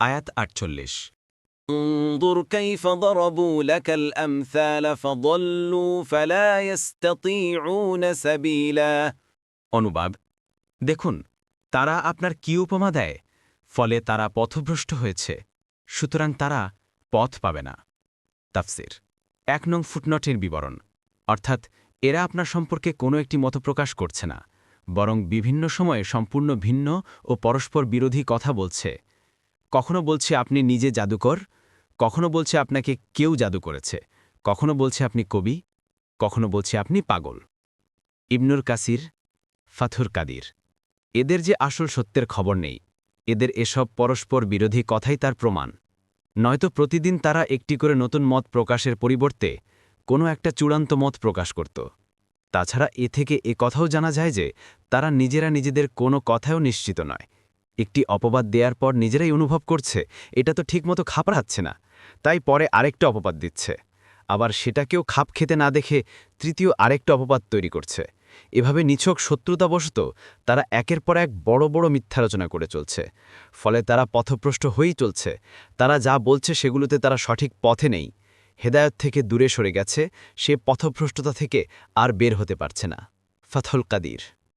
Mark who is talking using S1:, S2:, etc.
S1: আয়াত আটচল্লিশ
S2: انظر كيف ضربوا لك الأمثال فضلوا فلا يستطيعون سبيلا
S1: অনুবাদ দেখুন তারা আপনার কি উপমা দেয় ফলে তারা পথভ্রষ্ট হয়েছে সুতরাং তারা পথ পাবে না তাফসির এক নং ফুটনটের বিবরণ অর্থাৎ এরা আপনার সম্পর্কে কোনো একটি মত প্রকাশ করছে না বরং বিভিন্ন সময়ে সম্পূর্ণ ভিন্ন ও পরস্পর বিরোধী কথা বলছে কখনো বলছে আপনি নিজে জাদুকর, কখনো বলছে আপনাকে কেউ জাদু করেছে, কখনো বলছে আপনি কবি, কখনো বলছে আপনি পাগল। ইবনুর কাসির, ফাথুর কাদির। এদের যে আসল সত্যের খবর নেই, এদের এসব পরস্পর বিরোধী কথাই তার প্রমাণ। নয়তো প্রতিদিন তারা একটি করে নতুন মত প্রকাশের পরিবর্তে কোনো একটা চূড়ান্ত মত প্রকাশ করত। তাছাড়া এ থেকে এ কথাও জানা যায় যে তারা নিজেরা নিজেদের কোনো কথাও নিশ্চিত নয়। একটি অপবাদ দেওয়ার পর নিজেরাই অনুভব করছে, এটা তো ঠিকমতো খাপড়াচ্ছে না। তাই পরে আরেকটা অপবাদ দিচ্ছে। আবার সেটাকেও খাপ খেতে না দেখে তৃতীয় আরেকটা অপবাদ তৈরি করছে। এভাবে নিছক শত্রুতাবশত তারা একের পর এক বড় বড় মিথ্যা রচনা করে চলছে। ফলে তারা পথপ্রষ্ট হয়েই চলছে। তারা যা বলছে সেগুলোতে তারা সঠিক পথে নেই। হেদায়ত থেকে দূরে সরে গেছে, সে পথভ্রষ্টতা থেকে আর বের হতে পারছে না। ফাথল কাদির